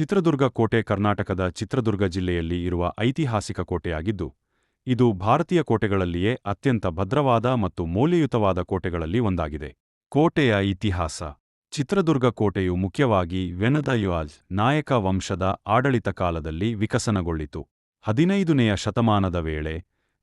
ಚಿತ್ರದುರ್ಗ ಕೋಟೆ ಕರ್ನಾಟಕದ ಚಿತ್ರದುರ್ಗ ಜಿಲ್ಲೆಯಲ್ಲಿ ಇರುವ ಐತಿಹಾಸಿಕ ಕೋಟೆಯಾಗಿದ್ದು, ಇದು ಭಾರತೀಯ ಕೋಟೆಗಳಲ್ಲಿಯೇ ಅತ್ಯಂತ ಭದ್ರವಾದ ಮತ್ತು ಮೌಲ್ಯಯುತವಾದ ಕೋಟೆಗಳಲ್ಲಿ ಒಂದಾಗಿದೆ. ಕೋಟೆಯ ಇತಿಹಾಸ. ಚಿತ್ರದುರ್ಗ ಕೋಟೆಯು ಮುಖ್ಯವಾಗಿ ವೆನದಯುವಾಜ್ ನಾಯಕ ವಂಶದ ಆಡಳಿತ ಕಾಲದಲ್ಲಿ ವಿಕಸನಗೊಳ್ಳಿತು. ಹದಿನೈದನೆಯ ಶತಮಾನದ ವೇಳೆ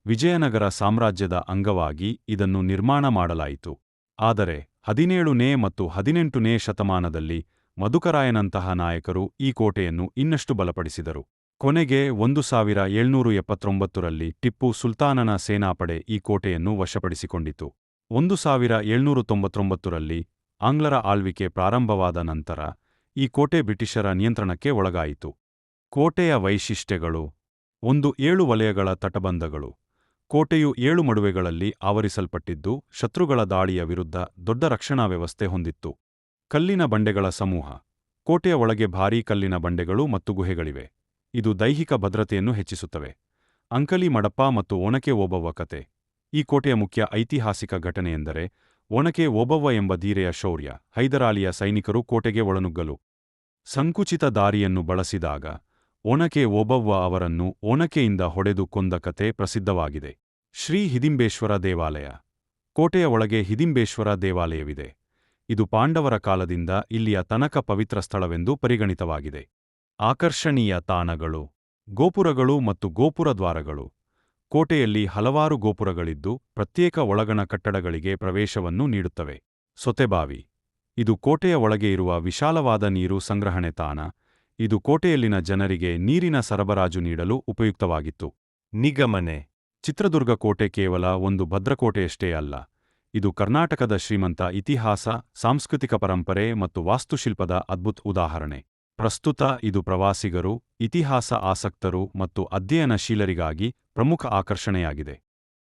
ವಿಜಯನಗರ ಸಾಮ್ರಾಜ್ಯದ ಅಂಗವಾಗಿ ಇದನ್ನು ನಿರ್ಮಾಣ ಮಾಡಲಾಯಿತು. ಆದರೆ ಹದಿನೇಳನೇ ಮತ್ತು ಹದಿನೆಂಟನೇ ಶತಮಾನದಲ್ಲಿ ಮಧುಕರಾಯನಂತಹ ನಾಯಕರು ಈ ಕೋಟೆಯನ್ನು ಇನ್ನಷ್ಟು ಬಲಪಡಿಸಿದರು. ಕೊನೆಗೆ ಒಂದು ಸಾವಿರ ಏಳ್ನೂರು ಎಪ್ಪತ್ತೊಂಬತ್ತರಲ್ಲಿ ಟಿಪ್ಪು ಸುಲ್ತಾನನ ಸೇನಾಪಡೆ ಈ ಕೋಟೆಯನ್ನು ವಶಪಡಿಸಿಕೊಂಡಿತು. ಒಂದು ಸಾವಿರ ಏಳ್ನೂರು ತೊಂಬತ್ತೊಂಬತ್ತರಲ್ಲಿ ಆಂಗ್ಲರ ಆಳ್ವಿಕೆ ಪ್ರಾರಂಭವಾದ ನಂತರ ಈ ಕೋಟೆ ಬ್ರಿಟಿಷರ ನಿಯಂತ್ರಣಕ್ಕೆ ಒಳಗಾಯಿತು. ಕೋಟೆಯ ವೈಶಿಷ್ಟ್ಯಗಳು ಒಂದು ಏಳು ವಲಯಗಳ ತಟಬಂಧಗಳು. ಕೋಟೆಯು ಏಳು ಮಡುವೆಗಳಲ್ಲಿ ಆವರಿಸಲ್ಪಟ್ಟಿದ್ದು ಶತ್ರುಗಳ ದಾಳಿಯ ವಿರುದ್ಧ ದೊಡ್ಡ ರಕ್ಷಣಾ ವ್ಯವಸ್ಥೆ ಹೊಂದಿತ್ತು. ಕಲ್ಲಿನ ಬಂಡೆಗಳ ಸಮೂಹ. ಕೋಟೆಯ ಒಳಗೆ ಭಾರೀ ಕಲ್ಲಿನ ಬಂಡೆಗಳು ಮತ್ತು ಗುಹೆಗಳಿವೆ. ಇದು ದೈಹಿಕ ಭದ್ರತೆಯನ್ನು ಹೆಚ್ಚಿಸುತ್ತವೆ. ಅಂಕಲಿ ಮಡಪ್ಪ ಮತ್ತು ಒನಕೆ ಓಬವ್ವ ಕತೆ. ಈ ಕೋಟೆಯ ಮುಖ್ಯ ಐತಿಹಾಸಿಕ ಘಟನೆಯೆಂದರೆ ಒನಕೆ ಓಬವ್ವ ಎಂಬ ಧೀರೆಯ ಶೌರ್ಯ, ಹೈದರಾಲಿಯ ಸೈನಿಕರು ಕೋಟೆಗೆ ಒಳನುಗ್ಗಲು. ಸಂಕುಚಿತ ದಾರಿಯನ್ನು ಬಳಸಿದಾಗ, ಒನಕೆ ಓಬವ್ವ ಅವರನ್ನು ಒನಕೆಯಿಂದ ಹೊಡೆದು ಕೊಂದ ಕತೆ ಪ್ರಸಿದ್ಧವಾಗಿದೆ. ಶ್ರೀ ಹಿದಿಂಬೇಶ್ವರ ದೇವಾಲಯ. ಕೋಟೆಯ ಒಳಗೆ ಹಿದಿಂಬೇಶ್ವರ ದೇವಾಲಯವಿದೆ. ಇದು ಪಾಂಡವರ ಕಾಲದಿಂದ ಇಲ್ಲಿಯ ತನಕ ಪವಿತ್ರ ಸ್ಥಳವೆಂದು ಪರಿಗಣಿತವಾಗಿದೆ. ಆಕರ್ಷಣೀಯ ತಾಣಗಳು, ಗೋಪುರಗಳು ಮತ್ತು ಗೋಪುರ ದ್ವಾರಗಳು. ಕೋಟೆಯಲ್ಲಿ ಹಲವಾರು ಗೋಪುರಗಳಿದ್ದು ಪ್ರತ್ಯೇಕ ಒಳಗಣ ಕಟ್ಟಡಗಳಿಗೆ ಪ್ರವೇಶವನ್ನು ನೀಡುತ್ತವೆ. ಸೊತೆಬಾವಿ ಇದು ಕೋಟೆಯ ಒಳಗೆ ಇರುವ ವಿಶಾಲವಾದ ನೀರು ಸಂಗ್ರಹಣೆ ತಾಣ. ಇದು ಕೋಟೆಯಲ್ಲಿನ ಜನರಿಗೆ ನೀರಿನ ಸರಬರಾಜು ನೀಡಲು ಉಪಯುಕ್ತವಾಗಿತ್ತು. ನಿಗಮನೆ. ಚಿತ್ರದುರ್ಗ ಕೋಟೆ ಕೇವಲ ಒಂದು ಭದ್ರಕೋಟೆಯಷ್ಟೇ ಅಲ್ಲ. ಇದು ಕರ್ನಾಟಕದ ಶ್ರೀಮಂತ ಇತಿಹಾಸ, ಸಾಂಸ್ಕೃತಿಕ ಪರಂಪರೆ ಮತ್ತು ವಾಸ್ತುಶಿಲ್ಪದ ಅದ್ಭುತ ಉದಾಹರಣೆ. ಪ್ರಸ್ತುತ ಇದು ಪ್ರವಾಸಿಗರು, ಇತಿಹಾಸ ಆಸಕ್ತರು ಮತ್ತು ಅಧ್ಯಯನಶೀಲರಿಗಾಗಿ ಪ್ರಮುಖ ಆಕರ್ಷಣೆಯಾಗಿದೆ.